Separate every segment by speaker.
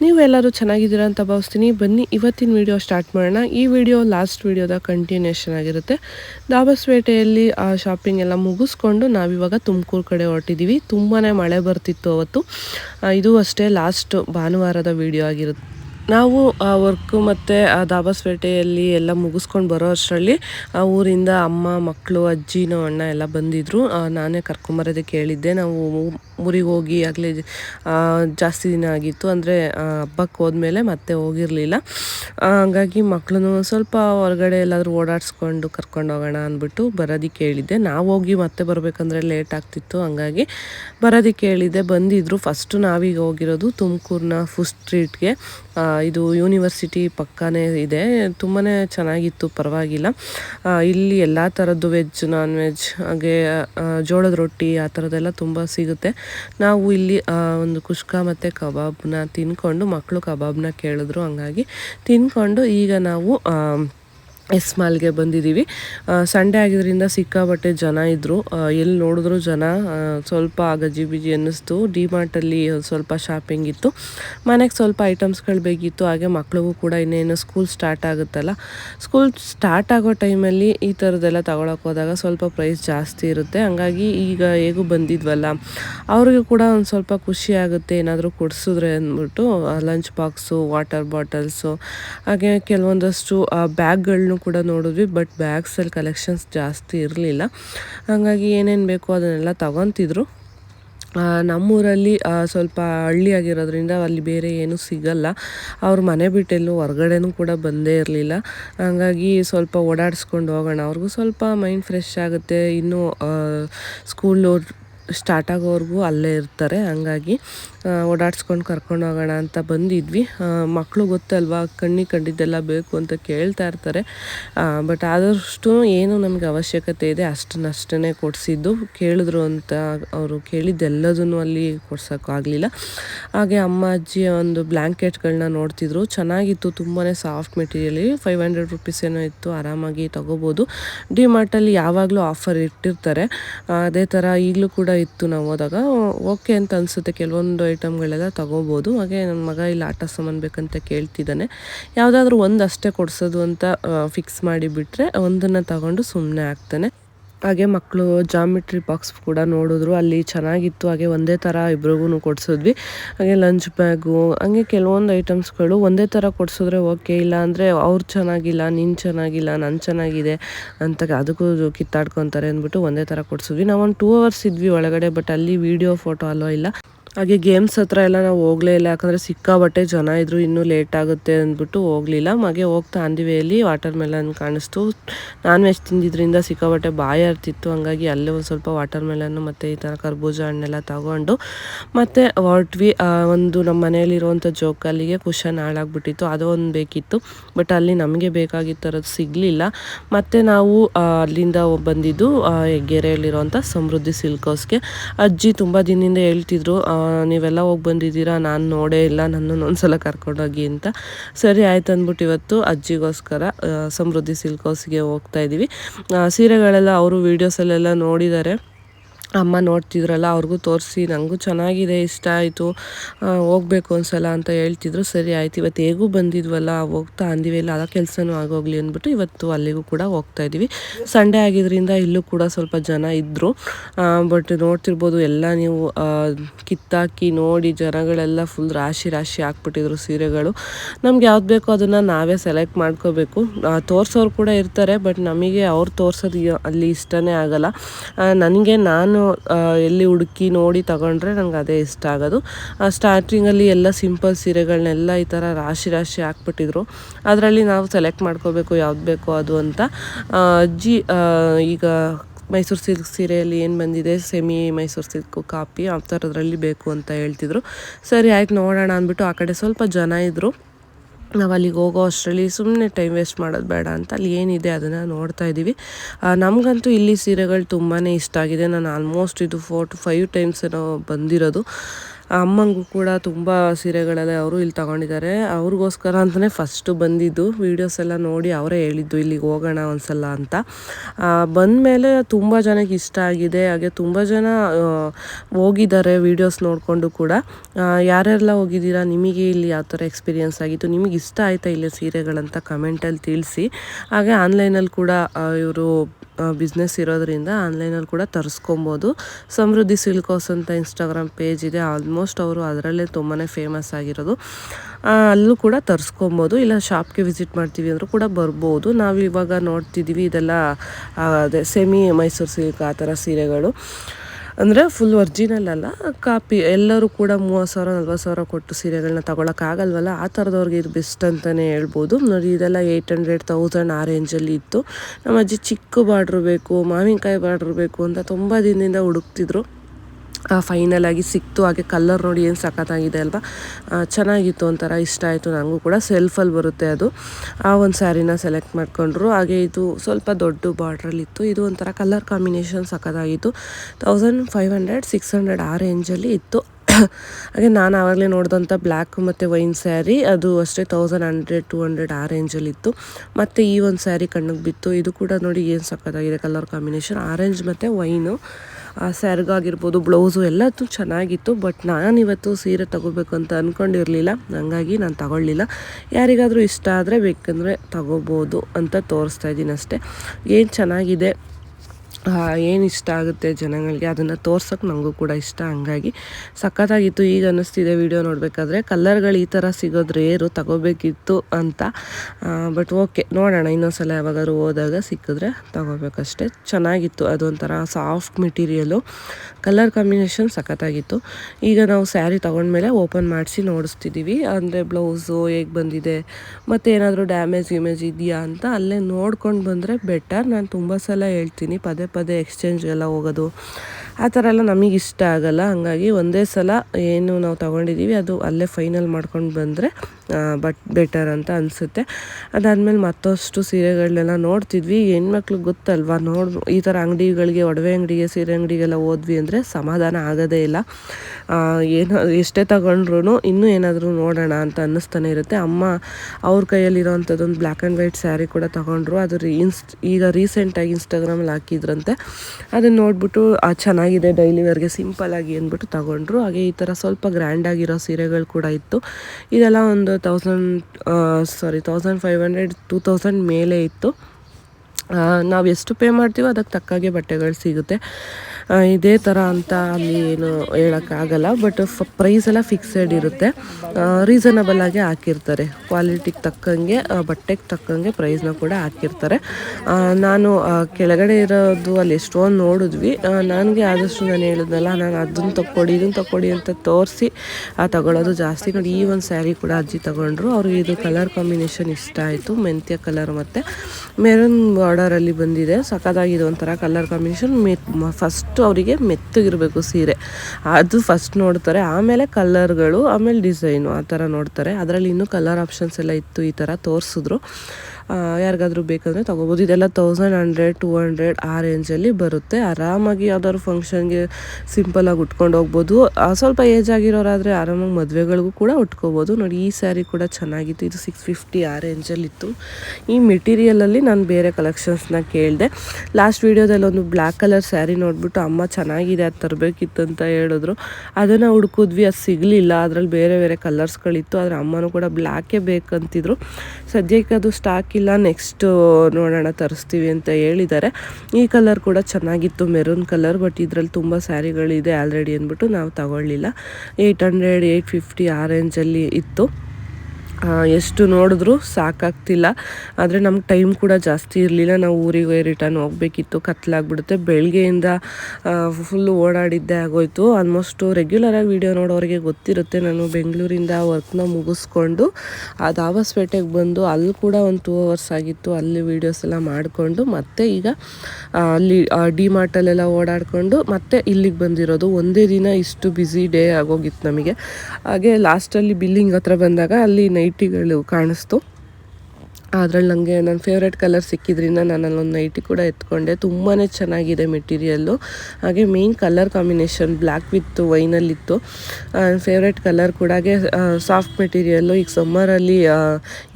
Speaker 1: ನೀವು ಎಲ್ಲರೂ ಚೆನ್ನಾಗಿದ್ದೀರಾ ಅಂತ ಭಾವಿಸ್ತೀನಿ. ಬನ್ನಿ, ಇವತ್ತಿನ ವಿಡಿಯೋ ಸ್ಟಾರ್ಟ್ ಮಾಡೋಣ. ಈ ವಿಡಿಯೋ ಲಾಸ್ಟ್ ವಿಡಿಯೋದ ಕಂಟಿನ್ಯೂಷನ್ ಆಗಿರುತ್ತೆ. ದಾಬಸ್ಪೇಟೆಯಲ್ಲಿ, ಆ ಶಾಪಿಂಗ್ ಎಲ್ಲ ಮುಗಿಸ್ಕೊಂಡು ನಾವಿವಾಗ ತುಮಕೂರು ಕಡೆ ಹೊರಟಿದ್ದೀವಿ ತುಂಬಾ ಮಳೆ ಬರ್ತಿತ್ತು ಅವತ್ತು. ಇದು ಅಷ್ಟೇ ಲಾಸ್ಟ್ ಭಾನುವಾರದ ವಿಡಿಯೋ ಆಗಿರುತ್ತೆ. ನಾವು, ಆ ವರ್ಕು ಮತ್ತು, ಆ, ದಾಬಸ್ಪೇಟೆಯಲ್ಲಿ ಎಲ್ಲ ಮುಗಿಸ್ಕೊಂಡು ಬರೋ ಅಷ್ಟರಲ್ಲಿ, ಆ, ಊರಿಂದ ಅಮ್ಮ ಮಕ್ಕಳು ಅಜ್ಜಿನೋ, ಅಣ್ಣ ಎಲ್ಲ ಬಂದಿದ್ದರು ನಾನೇ ಕರ್ಕೊಂಬರೋದಕ್ಕೆ ಹೇಳಿದ್ದೆ. ನಾವು ಊರಿಗೆ ಹೋಗಿ ಆಗಲೇ ಜಾಸ್ತಿ ದಿನ ಆಗಿತ್ತು. ಅಂದರೆ ಹಬ್ಬಕ್ಕೆ ಹೋದ್ಮೇಲೆ ಮತ್ತೆ ಹೋಗಿರಲಿಲ್ಲ. ಹಂಗಾಗಿ ಮಕ್ಕಳನ್ನು ಸ್ವಲ್ಪ ಹೊರಗಡೆ ಎಲ್ಲಾದರೂ ಓಡಾಡಿಸ್ಕೊಂಡು ಕರ್ಕೊಂಡು ಹೋಗೋಣ ಅಂದ್ಬಿಟ್ಟು ಬರೋದಕ್ಕೆ ಹೇಳಿದ್ದೆ ನಾವು ಹೋಗಿ ಮತ್ತೆ ಬರಬೇಕಂದ್ರೆ ಲೇಟ್ ಆಗ್ತಿತ್ತು. ಹಂಗಾಗಿ ಬರೋದಕ್ಕೆ ಹೇಳಿದ್ದೆ ಬಂದಿದ್ದರು ಫಸ್ಟು ನಾವೀಗ ಹೋಗಿರೋದು ತುಮಕೂರಿನ ಫುಡ್ ಸ್ಟ್ರೀಟ್ಗೆ. ಇದು ಯೂನಿವರ್ಸಿಟಿ ಪಕ್ಕನೇ ಇದೆ. ತುಂಬಾ ಚೆನ್ನಾಗಿತ್ತು. ಪರವಾಗಿಲ್ಲ. ಇಲ್ಲಿ ಎಲ್ಲ ಥರದ್ದು ವೆಜ್ ನಾನ್ ವೆಜ್ ಹಾಗೆ ಜೋಳದ ರೊಟ್ಟಿ ಆ ಥರದ್ದೆಲ್ಲ ತುಂಬ ಸಿಗುತ್ತೆ. ನಾವು ಇಲ್ಲಿ ಒಂದು ಕುಷ್ಕ ಮತ್ತು ಕಬಾಬ್ನ ತಿನ್ಕೊಂಡು ಮಕ್ಕಳು ಕಬಾಬ್ನ ಕೇಳಿದ್ರು ಹಂಗಾಗಿ ತಿನ್ಕೊಂಡು ಈಗ ನಾವು ಎಸ್ ಮಾಲ್ಗೆ ಬಂದಿದ್ದೀವಿ ಸಂಡೇ ಆಗಿದ್ದರಿಂದ ಸಿಕ್ಕಾಬಟ್ಟೆ ಜನ ಇದ್ದರು ಎಲ್ಲಿ ನೋಡಿದ್ರು ಜನ ಸ್ವಲ್ಪ ಗಜಿ ಬಿಜಿ ಅನ್ನಿಸ್ತು. ಡಿ ಮಾರ್ಟಲ್ಲಿ ಸ್ವಲ್ಪ ಶಾಪಿಂಗ್ ಇತ್ತು. ಮನೆಗೆ ಸ್ವಲ್ಪ ಐಟಮ್ಸ್ಗಳು ಬೇಕಿತ್ತು. ಹಾಗೆ ಮಕ್ಳಿಗೂ ಕೂಡ ಇನ್ನೇನು ಸ್ಕೂಲ್ ಸ್ಟಾರ್ಟ್ ಆಗುತ್ತಲ್ಲ. ಸ್ಕೂಲ್ ಸ್ಟಾರ್ಟ್ ಆಗೋ ಟೈಮಲ್ಲಿ ಈ ಥರದ್ದೆಲ್ಲ ತಗೊಳಕ್ಕೆ ಹೋದಾಗ ಸ್ವಲ್ಪ ಪ್ರೈಸ್ ಜಾಸ್ತಿ ಇರುತ್ತೆ. ಹಂಗಾಗಿ ಈಗ ಹೇಗೂ ಬಂದಿದ್ವಲ್ಲ, ಅವ್ರಿಗೂ ಕೂಡ ಒಂದು ಸ್ವಲ್ಪ ಖುಷಿ ಆಗುತ್ತೆ. ಏನಾದರೂ ಕೊಡಿಸಿದ್ರೆ ಅಂದ್ಬಿಟ್ಟು ಲಂಚ್ ಬಾಕ್ಸು ವಾಟರ್ ಬಾಟಲ್ಸು ಹಾಗೆ ಕೆಲವೊಂದಷ್ಟು ಬ್ಯಾಗ್ಗಳನ್ನೂ ಕೂಡ ನೋಡಿದ್ವಿ ಬಟ್ ಬ್ಯಾಗ್ಸಲ್ಲಿ ಕಲೆಕ್ಷನ್ಸ್ ಜಾಸ್ತಿ ಇರಲಿಲ್ಲ. ಹಾಗಾಗಿ ಏನೇನು ಬೇಕೋ ಅದನ್ನೆಲ್ಲ ತಗೊತಿದ್ರು. ನಮ್ಮೂರಲ್ಲಿ ಸ್ವಲ್ಪ ಹಳ್ಳಿ ಆಗಿರೋದ್ರಿಂದ ಅಲ್ಲಿ ಬೇರೆ ಏನೂ ಸಿಗಲ್ಲ. ಅವ್ರ ಮನೆ ಬಿಟ್ಟೆಲ್ಲೂ ಹೊರಗಡೆನೂ ಕೂಡ ಬಂದೇ ಇರಲಿಲ್ಲ. ಹಾಗಾಗಿ ಸ್ವಲ್ಪ ಓಡಾಡಿಸ್ಕೊಂಡು ಹೋಗೋಣ. ಅವ್ರಿಗೂ ಸ್ವಲ್ಪ ಮೈಂಡ್ ಫ್ರೆಶ್ ಆಗುತ್ತೆ. ಇನ್ನೂ ಸ್ಕೂಲು ಸ್ಟಾರ್ಟ್ ಆಗೋವರೆಗೂ ಅಲ್ಲೇ ಇರ್ತಾರೆ. ಹಂಗಾಗಿ ಓಡಾಡ್ಸ್ಕೊಂಡು ಕರ್ಕೊಂಡು ಹೋಗೋಣ ಅಂತ ಬಂದಿದ್ವಿ. ಮಕ್ಕಳು ಗೊತ್ತಲ್ವಾ, ಕಣ್ಣಿಗೆ ಕಂಡಿದ್ದೆಲ್ಲ ಬೇಕು ಅಂತ ಕೇಳ್ತಾ ಇರ್ತಾರೆ. ಬಟ್ ಆದಷ್ಟು ಏನು ನಮಗೆ ಅವಶ್ಯಕತೆ ಇದೆ ಅಷ್ಟನ್ನಷ್ಟೇ ಕೊಡಿಸಿದ್ದು. ಕೇಳಿದ್ರು ಅಂತ ಅವರು ಕೇಳಿದ್ದೆಲ್ಲದನ್ನು ಅಲ್ಲಿ ಕೊಡ್ಸೋಕ್ಕಾಗಲಿಲ್ಲ ಹಾಗೆ ಅಮ್ಮ, ಅಜ್ಜಿ ಒಂದು ಬ್ಲ್ಯಾಂಕೆಟ್ಗಳನ್ನ ನೋಡ್ತಿದ್ರು. ಚೆನ್ನಾಗಿತ್ತು ತುಂಬಾ ಸಾಫ್ಟ್ ಮೆಟೀರಿಯಲಿ. ಫೈವ್ ಹಂಡ್ರೆಡ್ ರುಪೀಸ್ ಏನೋ ಇತ್ತು, ಆರಾಮಾಗಿ ತೊಗೋಬೋದು. ಡಿ ಮಾರ್ಟಲ್ಲಿ ಯಾವಾಗಲೂ ಆಫರ್ ಇಟ್ಟಿರ್ತಾರೆ. ಅದೇ ಥರ ಈಗಲೂ ಕೂಡ ಇತ್ತು ನಾವು ಹೋದಾಗ. ಓಕೆ ಅಂತ ಅನಿಸುತ್ತೆ. ಕೆಲವೊಂದು ಐಟಮ್ಗಳೆಲ್ಲ ತಗೋಬೋದು. ಹಾಗೆ ನನ್ನ ಮಗ ಇಲ್ಲಿ ಆಟ ಸಾಮಾನು ಬೇಕಂತ ಕೇಳ್ತಿದ್ದಾನೆ ಯಾವುದಾದ್ರೂ ಒಂದು ಅಷ್ಟೇ ಕೊಡಿಸೋದು ಅಂತ ಫಿಕ್ಸ್ ಮಾಡಿಬಿಟ್ರೆ ಒಂದನ್ನು ತಗೊಂಡು ಸುಮ್ಮನೆ ಆಗ್ತಾನೆ ಹಾಗೆ ಮಕ್ಕಳು ಜಾಮಿಟ್ರಿ ಬಾಕ್ಸ್ ಕೂಡ ನೋಡಿದ್ರು. ಅಲ್ಲಿ ಚೆನ್ನಾಗಿತ್ತು. ಹಾಗೆ ಒಂದೇ ಥರ ಇಬ್ರಿಗೂ ಕೊಡಿಸಿದ್ವಿ. ಹಾಗೆ ಲಂಚ್ ಬ್ಯಾಗು ಹಾಗೆ ಕೆಲವೊಂದು ಐಟಮ್ಸ್ಗಳು ಒಂದೇ ಥರ ಕೊಡಿಸಿದ್ರೆ ಓಕೆ ಇಲ್ಲ ಅಂದರೆ ಅವ್ರು ಚೆನ್ನಾಗಿಲ್ಲ, ನೀನು ಚೆನ್ನಾಗಿಲ್ಲ, ನಾನು ಚೆನ್ನಾಗಿದೆ ಅಂತ ಅದಕ್ಕೂ ಕಿತ್ತಾಡ್ಕೊತಾರೆ ಅಂದ್ಬಿಟ್ಟು ಒಂದೇ ಥರ ಕೊಡಿಸಿದ್ವಿ. ನಾವು ಒಂದು ಟೂ ಅವರ್ಸ್ ಇದ್ವಿ ಒಳಗಡೆ ಬಟ್ ಅಲ್ಲಿ ವೀಡಿಯೋ ಫೋಟೋ ಅಲ್ಲೋ ಇಲ್ಲ. ಹಾಗೆ ಗೇಮ್ಸ್ ಹತ್ರ ಎಲ್ಲ ನಾವು ಹೋಗಲೇ ಇಲ್ಲ. ಯಾಕಂದರೆ ಸಿಕ್ಕಾಬಟ್ಟೆ ಜನ ಇದ್ರು, ಇನ್ನೂ ಲೇಟ್ ಆಗುತ್ತೆ ಅಂದ್ಬಿಟ್ಟು ಹೋಗಲಿಲ್ಲ. ಹಾಗೆ ಹೋಗ್ತಾ ಅಂದಿವೆಯಲ್ಲಿ ವಾಟರ್ ಮೆಲನ್ ಕಾಣಿಸ್ತು. ನಾನ್ ವೆಜ್ ತಿಂದಿದ್ರಿಂದ ಸಿಕ್ಕಾಬಟ್ಟೆ ಬಾಯ ಇರ್ತಿತ್ತು ಹಂಗಾಗಿ ಅಲ್ಲೇ ಒಂದು ಸ್ವಲ್ಪ ವಾಟರ್ ಮೆಲನ್ನು ಮತ್ತು ಈ ಥರ ಕರ್ಬೂಜ ಹಣ್ಣೆಲ್ಲ ತಗೊಂಡು, ಮತ್ತು ಹೊರಟ್ವಿ ಒಂದು ನಮ್ಮ ಮನೆಯಲ್ಲಿರುವಂಥ ಜೋಕಾಲಿಗೆ ಕುಶನ್ ಹಾಳಾಗ್ಬಿಟ್ಟಿತ್ತು. ಅದು ಒಂದು ಬೇಕಿತ್ತು. ಬಟ್ ಅಲ್ಲಿ ನಮಗೆ ಬೇಕಾಗಿತ್ತರದ್ದು ಸಿಗಲಿಲ್ಲ. ಮತ್ತು ನಾವು ಅಲ್ಲಿಂದ ಬಂದಿದ್ದು ಹೆಗ್ಗೆರೆಯಲ್ಲಿರುವಂಥ ಸಮೃದ್ಧಿ ಸಿಲ್ಕ್ ಹೌಸ್ಗೆ ಅಜ್ಜಿ ತುಂಬ ದಿನದಿಂದ ಹೇಳ್ತಿದ್ರು ನೀವೆಲ್ಲ ಹೋಗಿ ಬಂದಿದ್ದೀರಾ, ನಾನು ನೋಡೇ ಇಲ್ಲ, ನನ್ನನ್ನು ಒಂದ್ಸಲ ಕರ್ಕೊಂಡೋಗಿ ಅಂತ. ಸರಿ, ಆಯ್ತು ಅಂದ್ಬಿಟ್ಟು ಇವತ್ತು ಅಜ್ಜಿಗೋಸ್ಕರ ಸಮೃದ್ಧಿ ಸಿಲ್ಕ್ ಹೌಸ್ಗೆ ಹೋಗ್ತಾ ಇದ್ದೀವಿ ಸೀರೆಗಳೆಲ್ಲ ಅವರು ವೀಡಿಯೋಸಲ್ಲೆಲ್ಲ ನೋಡಿದ್ದಾರೆ. ಅಮ್ಮ ನೋಡ್ತಿದ್ರಲ್ಲ, ಅವ್ರಿಗೂ ತೋರಿಸಿ ನನಗೂ ಚೆನ್ನಾಗಿದೆ, ಇಷ್ಟ ಆಯಿತು ಹೋಗ್ಬೇಕು ಒಂದ್ಸಲ ಅಂತ ಹೇಳ್ತಿದ್ರು. ಸರಿ ಆಯ್ತು, ಇವತ್ತು ಹೇಗೂ ಬಂದಿದ್ವಲ್ಲ, ಹೋಗ್ತಾ ಅಂದಿವೆಲ್ಲ ಆ ಕೆಲಸನೂ ಆಗೋಗ್ಲಿ ಅಂದ್ಬಿಟ್ಟು ಇವತ್ತು ಅಲ್ಲಿಗೂ ಕೂಡ ಹೋಗ್ತಾ ಇದ್ದೀವಿ. ಸಂಡೇ ಆಗಿದ್ದರಿಂದ ಇಲ್ಲೂ ಕೂಡ ಸ್ವಲ್ಪ ಜನ ಇದ್ದರು ಬಟ್ ನೋಡ್ತಿರ್ಬೋದು, ಎಲ್ಲ ನೀವು ಕಿತ್ತಾಕಿ ನೋಡಿ, ಜನಗಳೆಲ್ಲ ಫುಲ್ ರಾಶಿ ರಾಶಿ ಹಾಕ್ಬಿಟ್ಟಿದ್ರು ಸೀರೆಗಳು. ನಮ್ಗೆ ಯಾವ್ದು ಬೇಕೋ ಅದನ್ನು ನಾವೇ ಸೆಲೆಕ್ಟ್ ಮಾಡ್ಕೋಬೇಕು. ತೋರಿಸೋರು ಕೂಡ ಇರ್ತಾರೆ, ಬಟ್ ನಮಗೆ ಅವ್ರು ತೋರ್ಸೋದು ಅಲ್ಲಿ ಇಷ್ಟನೇ ಆಗಲ್ಲ. ನನಗೆ ನಾನು ಆ, ಎಲ್ಲಿ ಹುಡುಕಿ ನೋಡಿ ತಗೊಂಡ್ರೆ ನಂಗೆ ಅದೇ ಇಷ್ಟ ಆಗೋದು. ಸ್ಟಾರ್ಟಿಂಗಲ್ಲಿ ಎಲ್ಲ ಸಿಂಪಲ್ ಸೀರೆಗಳನ್ನೆಲ್ಲ ಈ ಥರ ರಾಶಿ ರಾಶಿ ಹಾಕ್ಬಿಟ್ಟಿದ್ರು. ಅದರಲ್ಲಿ ನಾವು ಸೆಲೆಕ್ಟ್ ಮಾಡ್ಕೋಬೇಕು ಯಾವ್ದು ಬೇಕೋ ಅದು ಅಂತ. ಅಜ್ಜಿ ಈಗ ಮೈಸೂರು ಸಿಲ್ಕ್ ಸೀರೆಯಲ್ಲಿ ಏನು ಬಂದಿದೆ ಸೆಮಿ ಮೈಸೂರು ಸಿಲ್ಕ್ ಕಾಪಿ ಆ ಥರದ್ರಲ್ಲಿ ಬೇಕು ಅಂತ ಹೇಳ್ತಿದ್ರು. ಸರಿ ಆಯ್ತು ನೋಡೋಣ ಅಂದ್ಬಿಟ್ಟು ಆ ಕಡೆ ಸ್ವಲ್ಪ ಜನ ಇದ್ದರು ನಾವು ಅಲ್ಲಿಗೆ ಹೋಗೋ ಅಷ್ಟರಲ್ಲಿ ಸುಮ್ಮನೆ ಟೈಮ್ ವೇಸ್ಟ್ ಮಾಡೋದು ಬೇಡ ಅಂತ ಅಲ್ಲಿ ಏನಿದೆ ಅದನ್ನು ನೋಡ್ತಾ ಇದ್ದೀವಿ. ನಮಗಂತೂ ಇಲ್ಲಿ ಸೀರೆಗಳು ತುಂಬಾ ಇಷ್ಟ ಆಗಿದೆ. ನಾನು ಆಲ್ಮೋಸ್ಟ್ ಇದು ಫೋರ್ ಟು ಫೈವ್ ಟೈಮ್ಸ್ ಏನೋ ಬಂದಿರೋದು. ಅಮ್ಮಂಗೂ ಕೂಡ ತುಂಬ ಸೀರೆಗಳೆಲ್ಲ ಅವರು ಇಲ್ಲಿ ತಗೊಂಡಿದ್ದಾರೆ. ಅವ್ರಿಗೋಸ್ಕರ ಅಂತಲೇ ಫಸ್ಟು ಬಂದಿದ್ದು. ವೀಡಿಯೋಸ್ ಎಲ್ಲ ನೋಡಿ ಅವರೇ ಹೇಳಿದ್ದು, ಇಲ್ಲಿಗೆ ಹೋಗೋಣ ಒಂದ್ಸಲ ಅಂತ. ಬಂದಮೇಲೆ ತುಂಬ ಜನಕ್ಕೆ ಇಷ್ಟ ಆಗಿದೆ. ಹಾಗೆ ತುಂಬ ಜನ ಹೋಗಿದ್ದಾರೆ ವೀಡಿಯೋಸ್ ನೋಡಿಕೊಂಡು ಕೂಡ. ಯಾರೆಲ್ಲ ಹೋಗಿದ್ದೀರಾ? ನಿಮಗೆ ಇಲ್ಲಿ ಯಾವ ಥರ ಎಕ್ಸ್ಪೀರಿಯೆನ್ಸ್ ಆಗಿತ್ತು? ನಿಮಗೆ ಇಷ್ಟ ಆಯಿತಾ ಇಲ್ಲಿ ಸೀರೆಗಳಂತ ಕಮೆಂಟಲ್ಲಿ ತಿಳಿಸಿ. ಹಾಗೆ ಆನ್ಲೈನಲ್ಲಿ ಕೂಡ ಇವರು ಬಿಸ್ನೆಸ್ ಇರೋದ್ರಿಂದ ಆನ್ಲೈನಲ್ಲಿ ಕೂಡ ತರಿಸ್ಕೊಬೋದು. ಸಮೃದ್ಧಿ ಸಿಲ್ಕೋಸ್ ಅಂತ ಇನ್ಸ್ಟಾಗ್ರಾಮ್ ಪೇಜ್ ಇದೆ. ಆಲ್ಮೋಸ್ಟ್ ಅವರು ಅದರಲ್ಲೇ ತುಂಬಾ ಫೇಮಸ್ ಆಗಿರೋದು. ಅಲ್ಲೂ ಕೂಡ ತರಿಸ್ಕೊಬೋದು. ಇಲ್ಲ ಶಾಪ್ಗೆ ವಿಸಿಟ್ ಮಾಡ್ತೀವಿ ಅಂದರೂ ಕೂಡ ಬರ್ಬೋದು. ನಾವು ಇವಾಗ ನೋಡ್ತಿದ್ದೀವಿ ಇದೆಲ್ಲ ಅದೇ ಸೆಮಿ ಮೈಸೂರು ಸಿಲ್ಕ್ ಆ ಥರ ಸೀರೆಗಳು. ಅಂದರೆ ಫುಲ್ ಒರ್ಜಿನಲ್ ಅಲ್ಲ. ಕಾಪಿ, ಎಲ್ಲರೂ ಕೂಡ ಮೂವತ್ತು ಸಾವಿರ, ನಲ್ವತ್ತು ಸಾವಿರ ಕೊಟ್ಟು ಸೀರೆಗಳನ್ನ ತಗೊಳಕ್ಕಾಗಲ್ವಲ್ಲ ಆ ಥರದವ್ರಿಗೆ ಇದು ಬೆಸ್ಟ್ ಅಂತಲೇ ಹೇಳ್ಬೋದು. ನೋಡಿ, ಇದೆಲ್ಲ ಏಯ್ಟ್ ಹಂಡ್ರೆಡ್ ತೌಸಂಡ್ ಆ ರೇಂಜಲ್ಲಿ ಇತ್ತು. ನಮ್ಮ ಅಜ್ಜಿ ಚಿಕ್ಕ ಬಾರ್ಡ್ರ್ ಬೇಕು, ಮಾವಿನಕಾಯಿ ಬಾರ್ಡ್ರ್ ಬೇಕು ಅಂತ ತುಂಬ ದಿನದಿಂದ ಹುಡುಕ್ತಿದ್ರು. ಫೈನಲ್ ಆಗಿ ಸಿಕ್ತು. ಹಾಗೆ ಕಲ್ಲರ್ ನೋಡಿ ಏನು ಸಖತ್ತಾಗಿದೆ ಅಲ್ವಾ? ಚೆನ್ನಾಗಿತ್ತು ಒಂಥರ ಇಷ್ಟ ಆಯಿತು ನನಗೂ ಕೂಡ. ಸೆಲ್ಫಲ್ಲಿ ಬರುತ್ತೆ ಅದು. ಆ ಒಂದು ಸ್ಯಾರಿನ ಸೆಲೆಕ್ಟ್ ಮಾಡಿಕೊಂಡ್ರು. ಹಾಗೆ ಇದು ಸ್ವಲ್ಪ ದೊಡ್ಡ ಬಾರ್ಡ್ರಲ್ಲಿತ್ತು ಇದು ಒಂಥರ colour combination ಸಖತ್ತಾಗಿತ್ತು. Thousand five hundred six hundred ಆ ರೇಂಜಲ್ಲಿ ಇತ್ತು. ಹಾಗೆ ನಾನು ಆವಾಗಲೇ ನೋಡಿದಂಥ ಬ್ಲ್ಯಾಕ್ ಮತ್ತು ವೈನ್ ಸ್ಯಾರಿ ಅದು ಅಷ್ಟೇ ತೌಸಂಡ್ ಹಂಡ್ರೆಡ್ ಟು ಹಂಡ್ರೆಡ್ ಆ ರೇಂಜಲ್ಲಿತ್ತು ಮತ್ತು ಈ ಒಂದು ಸ್ಯಾರಿ ಕಣ್ಣಿಗೆ ಬಿತ್ತು. ಇದು ಕೂಡ ನೋಡಿ ಏನು ಸಖತ್ತಾಗಿದೆ ಕಲರ್ ಕಾಂಬಿನೇಷನ್ ಆರೆಂಜ್ ಮತ್ತು ವೈನು. ಆ ಸ್ಯಾರಿಗಾಗಿರ್ಬೋದು ಬ್ಲೌಸು ಎಲ್ಲದೂ ಚೆನ್ನಾಗಿತ್ತು. ಬಟ್ ನಾನು ಇವತ್ತು ಸೀರೆ ತಗೋಬೇಕು ಅಂತ ಅಂದ್ಕೊಂಡಿರಲಿಲ್ಲ ಹಂಗಾಗಿ ನಾನು ತಗೊಳ್ಳಿಲ್ಲ. ಯಾರಿಗಾದರೂ ಇಷ್ಟ ಆದರೆ ಬೇಕಂದರೆ ತಗೋಬೋದು ಅಂತ ತೋರಿಸ್ತಾ ಇದ್ದೀನಿ ಅಷ್ಟೇ. ಏನು ಚೆನ್ನಾಗಿದೆ? ಏನು ಇಷ್ಟ ಆಗುತ್ತೆ ಜನಗಳಿಗೆ? ಅದನ್ನು ತೋರ್ಸೋಕೆ ನನಗೂ ಕೂಡ ಇಷ್ಟ, ಹಂಗಾಗಿ ಸಖತ್ತಾಗಿತ್ತು. ಈಗ ಅನ್ನಿಸ್ತಿದೆ ವಿಡಿಯೋ ನೋಡಬೇಕಾದ್ರೆ ಕಲ್ಲರ್ಗಳು ಈ ಥರ ಸಿಗೋದ್ರೆ ರೇರು ತಗೋಬೇಕಿತ್ತು ಅಂತ. ಬಟ್ ಓಕೆ ನೋಡೋಣ. ಇನ್ನೊಂದ್ಸಲ ಯಾವಾಗಾದ್ರು ಹೋದಾಗ ಸಿಕ್ಕಿದ್ರೆ ತಗೋಬೇಕಷ್ಟೇ. ಚೆನ್ನಾಗಿತ್ತು. ಅದೊಂಥರ ಸಾಫ್ಟ್ ಮೆಟೀರಿಯಲು ಕಲರ್ ಕಾಂಬಿನೇಷನ್ ಸಖತ್ತಾಗಿತ್ತು. ಈಗ ನಾವು ಸ್ಯಾರಿ ತೊಗೊಂಡ್ಮೇಲೆ ಓಪನ್ ಮಾಡಿಸಿ ನೋಡಿಸ್ತಿದ್ದೀವಿ ಅಂದರೆ ಬ್ಲೌಸು ಹೇಗೆ ಬಂದಿದೆ, ಮತ್ತು ಏನಾದರೂ ಡ್ಯಾಮೇಜ್ ಇಮೇಜ್ ಇದೆಯಾ ಅಂತ ಅಲ್ಲೇ ನೋಡ್ಕೊಂಡು ಬಂದರೆ ಬೆಟರ್ ನಾನು ತುಂಬ ಸಲ ಹೇಳ್ತೀನಿ, ಪದೇ ಪದೇ ಎಕ್ಸ್ಚೇಂಜ್ಗೆಲ್ಲ ಹೋಗೋದು. ಆ ಥರ ಎಲ್ಲ ನಮಗೆ ಇಷ್ಟ ಆಗಲ್ಲ. ಹಾಗಾಗಿ ಒಂದೇ ಸಲ ಏನು ನಾವು ತೊಗೊಂಡಿದ್ದೀವಿ ಅದು ಅಲ್ಲೇ ಫೈನಲ್ ಮಾಡ್ಕೊಂಡು ಬಂದರೆ ಬಟ್ ಬೆಟರ್ ಅಂತ ಅನಿಸುತ್ತೆ. ಅದಾದಮೇಲೆ ಮತ್ತಷ್ಟು ಸೀರೆಗಳನ್ನೆಲ್ಲ ನೋಡ್ತಿದ್ವಿ. ಹೆಣ್ಮಕ್ಳಿಗೆ ಗೊತ್ತಲ್ವ ನೋಡ್ ಈ ಥರ ಅಂಗಡಿಗಳಿಗೆ ಒಡವೆ ಅಂಗಡಿಗೆ ಸೀರೆ ಅಂಗಡಿಗೆಲ್ಲ ಹೋದ್ವಿ ಅಂದರೆ ಸಮಾಧಾನ ಆಗೋದೇ ಇಲ್ಲ. ಏನೋ ಎಷ್ಟೇ ತಗೊಂಡ್ರು ಇನ್ನೂ ಏನಾದರೂ ನೋಡೋಣ ಅಂತ ಅನ್ನಿಸ್ತಾನೆ ಇರುತ್ತೆ. ಅಮ್ಮ ಅವ್ರ ಕೈಯಲ್ಲಿರೋವಂಥದ್ದೊಂದು ಬ್ಲ್ಯಾಕ್ ಆ್ಯಂಡ್ ವೈಟ್ ಸ್ಯಾರಿ ಕೂಡ ತೊಗೊಂಡ್ರು. ಅದು ರೀ ಇನ್ಸ್ಟ್ ಈಗ ರೀಸೆಂಟಾಗಿ ಇನ್ಸ್ಟಾಗ್ರಾಮಲ್ಲಿ ಹಾಕಿದ್ರಂತೆ. ಅದನ್ನು ನೋಡಿಬಿಟ್ಟು ಆ, ಚೆನ್ನಾಗಿದೆ ಡೈಲಿ ವೇರ್ಗೆ ಸಿಂಪಲ್ಲಾಗಿ ಅಂದ್ಬಿಟ್ಟು ತಗೊಂಡ್ರು. ಹಾಗೆ ಈ ಥರ ಸ್ವಲ್ಪ ಗ್ರ್ಯಾಂಡಾಗಿರೋ ಸೀರೆಗಳು ಕೂಡ ಇತ್ತು. ಇದೆಲ್ಲ ಒಂದು ತೌಸಂಡ್ ಸಾರಿ thousand five hundred two thousand ಮೇಲೆ ಇತ್ತು. ನಾವು ಎಷ್ಟು ಪೇ ಮಾಡ್ತೀವೋ ಅದಕ್ಕೆ ತಕ್ಕಾಗೆ ಬಟ್ಟೆಗಳು ಸಿಗುತ್ತೆ. ಇದೇ ಥರ ಅಂತ ಅಲ್ಲಿ ಏನು ಹೇಳೋಕ್ಕಾಗಲ್ಲ ಬಟ್ ಫ ಪ್ರೈಸ್ ಎಲ್ಲ ಫಿಕ್ಸೆಡ್ ಇರುತ್ತೆ. ರೀಸನಬಲ್ ಆಗಿ ಹಾಕಿರ್ತಾರೆ. ಕ್ವಾಲಿಟಿಗೆ ತಕ್ಕಂಗೆ ಬಟ್ಟೆಗೆ ತಕ್ಕಂಗೆ ಪ್ರೈಸ್ನ ಕೂಡ ಹಾಕಿರ್ತಾರೆ. ನಾನು ಕೆಳಗಡೆ ಇರೋದು ಅಲ್ಲಿ ಎಷ್ಟೋ ನೋಡಿದ್ವಿ. ನನಗೆ ಆದಷ್ಟು ನಾನು ಹೇಳಿದ್ನಲ್ಲ ನಾನು ಅದನ್ನು ತಕ್ಕೊಡಿ ಇದನ್ನು ತಕ್ಕೊಡಿ ಅಂತ ತೋರಿಸಿ ತಗೊಳ್ಳೋದು ಜಾಸ್ತಿ. ನೋಡಿ, ಈ ಒಂದು ಸ್ಯಾರಿ ಕೂಡ ಅಜ್ಜಿ ತಗೊಂಡ್ರು. ಅವ್ರಿಗೆ ಇದು ಕಲರ್ ಕಾಂಬಿನೇಷನ್ ಇಷ್ಟ ಆಯಿತು. ಮೆಂತ್ಯ ಕಲರ್ ಮತ್ತು ಮೆರೂನ್ ಬಾರ್ಡರಲ್ಲಿ ಬಂದಿದೆ. ಸಖತ್ತಾಗಿದೆ ಒಂಥರ ಕಲರ್ ಕಾಂಬಿನೇಷನ್ ಮೇ ಫಸ್ಟು ಅವರಿಗೆ ಮೆತ್ತಗಿರಬೇಕು ಸೀರೆ. ಅದು ಫಸ್ಟ್ ನೋಡ್ತಾರೆ. ಆಮೇಲೆ ಕಲರ್ಗಳು ಆಮೇಲೆ ಡಿಸೈನು ಆ ಥರ ನೋಡ್ತಾರೆ. ಅದರಲ್ಲಿ ಇನ್ನೂ ಕಲರ್ ಆಪ್ಷನ್ಸ್ ಎಲ್ಲ ಇತ್ತು ಈ ಥರ ತೋರಿಸಿದ್ರು. ಯಾರಿಗಾದ್ರೂ ಬೇಕಂದರೆ ತೊಗೋಬೋದು. ಇದೆಲ್ಲ ತೌಸಂಡ್ ಹಂಡ್ರೆಡ್ ಟೂ ಹಂಡ್ರೆಡ್ ಆ ರೇಂಜಲ್ಲಿ ಬರುತ್ತೆ. ಆರಾಮಾಗಿ ಯಾವ್ದಾದ್ರು ಫಂಕ್ಷನ್ಗೆ ಸಿಂಪಲಾಗಿ ಉಟ್ಕೊಂಡು ಹೋಗ್ಬೋದು. ಸ್ವಲ್ಪ ಏಜ್ ಆಗಿರೋರಾದರೆ ಆರಾಮಾಗಿ ಮದುವೆಗಳಿಗೂ ಕೂಡ ಉಟ್ಕೋಬೋದು. ನೋಡಿ, ಈ ಸ್ಯಾರಿ ಕೂಡ ಚೆನ್ನಾಗಿತ್ತು. ಇದು ಸಿಕ್ಸ್ ಫಿಫ್ಟಿ ಆ ರೇಂಜಲ್ಲಿತ್ತು ಈ ಮೆಟೀರಿಯಲಲ್ಲಿ ನಾನು ಬೇರೆ ಕಲೆಕ್ಷನ್ಸ್ನ ಕೇಳಿದೆ. ಲಾಸ್ಟ್ ವೀಡಿಯೋದಲ್ಲಿ ಒಂದು ಬ್ಲ್ಯಾಕ್ ಕಲರ್ ಸ್ಯಾರಿ ನೋಡಿಬಿಟ್ಟು ಅಮ್ಮ ಚೆನ್ನಾಗಿದೆ ಅದು ತರಬೇಕಿತ್ತು ಅಂತ ಹೇಳಿದ್ರು. ಅದನ್ನು ಹುಡ್ಕಿದ್ವಿ, ಅದು ಸಿಗಲಿಲ್ಲ. ಅದರಲ್ಲಿ ಬೇರೆ ಬೇರೆ ಕಲರ್ಸ್ಗಳಿತ್ತು ಆದರೆ ಅಮ್ಮನೂ ಕೂಡ ಬ್ಲ್ಯಾಕೇ ಬೇಕಂತಿದ್ರು. ಸದ್ಯಕ್ಕೆ ಅದು ಸ್ಟಾಕ್ ಇಲ್ಲ ನೆಕ್ಸ್ಟ್ ನೋಡೋಣ, ತರಿಸ್ತೀವಿ ಅಂತ ಹೇಳಿದ್ದಾರೆ. ಈ ಕಲರ್ ಕೂಡ ಚೆನ್ನಾಗಿತ್ತು ಮೆರೂನ್ ಕಲರ್ ಬಟ್ ಇದರಲ್ಲಿ ತುಂಬ ಸ್ಯಾರಿಗಳಿದೆ ಆಲ್ರೆಡಿ ಅಂದ್ಬಿಟ್ಟು ನಾವು ತಗೊಳ್ಳಿಲ್ಲ. ಏಯ್ಟ್ ಹಂಡ್ರೆಡ್ ಏಯ್ಟ್ ಫಿಫ್ಟಿ ಆ ರೇಂಜಲ್ಲಿ ಇತ್ತು. ಎಷ್ಟು ನೋಡಿದ್ರು ಸಾಕಾಗ್ತಿಲ್ಲ. ಆದರೆ ನಮ್ಗೆ ಟೈಮ್ ಕೂಡ ಜಾಸ್ತಿ ಇರಲಿಲ್ಲ. ನಾವು ಊರಿಗೆ ರಿಟರ್ನ್ ಹೋಗಬೇಕಿತ್ತು. ಕತ್ಲಾಗ್ಬಿಡುತ್ತೆ. ಬೆಳಗ್ಗೆಯಿಂದ ಫುಲ್ಲು ಓಡಾಡಿದ್ದೇ ಆಗೋಯ್ತು. ಆಲ್ಮೋಸ್ಟು ರೆಗ್ಯುಲರಾಗಿ ವೀಡಿಯೋ ನೋಡೋರಿಗೆ ಗೊತ್ತಿರುತ್ತೆ. ನಾನು ಬೆಂಗಳೂರಿಂದ ವರ್ಕ್ನ ಮುಗಿಸ್ಕೊಂಡು, ಆ ದಾಬಸ್ಪೇಟೆಗೆ ಬಂದು ಅಲ್ಲಿ ಕೂಡ ಒಂದು ಟೂ ಅವರ್ಸ್ ಆಗಿತ್ತು. ಅಲ್ಲಿ ವೀಡಿಯೋಸ್ ಎಲ್ಲ ಮಾಡಿಕೊಂಡು, ಮತ್ತೆ ಈಗ ಅಲ್ಲಿ ಡಿ ಮಾರ್ಟಲ್ಲೆಲ್ಲ ಓಡಾಡಿಕೊಂಡು, ಮತ್ತೆ ಇಲ್ಲಿಗೆ ಬಂದಿರೋದು. ಒಂದೇ ದಿನ ಇಷ್ಟು ಬ್ಯುಸಿ ಡೇ ಆಗೋಗಿತ್ತು ನಮಗೆ. ಹಾಗೆ ಲಾಸ್ಟಲ್ಲಿ ಬಿಲ್ಲಿಂಗ್ ಹತ್ರ ಬಂದಾಗ ಅಲ್ಲಿ ನೈಟ್ ನೈಟಿಗಳು ಕಾಣಿಸ್ತು. ಅದ್ರಲ್ಲಿ ನನಗೆ ನನ್ನ ಫೇವ್ರೆಟ್ ಕಲರ್ ಸಿಕ್ಕಿದ್ರಿಂದ ನಾನು ಅಲ್ಲೊಂದು ನೈಟಿ ಕೂಡ ಎತ್ಕೊಂಡೆ. ತುಂಬಾ ಚೆನ್ನಾಗಿದೆ ಮೆಟೀರಿಯಲ್ಲು ಹಾಗೆ main colour combination black with ವೈನಲ್ಲಿತ್ತು ನನ್ನ ಫೇವ್ರೆಟ್ ಕಲರ್ ಕೂಡ. ಹಾಗೆ ಸಾಫ್ಟ್ ಮೆಟೀರಿಯಲ್ಲು ಈಗ ಸಮ್ಮರಲ್ಲಿ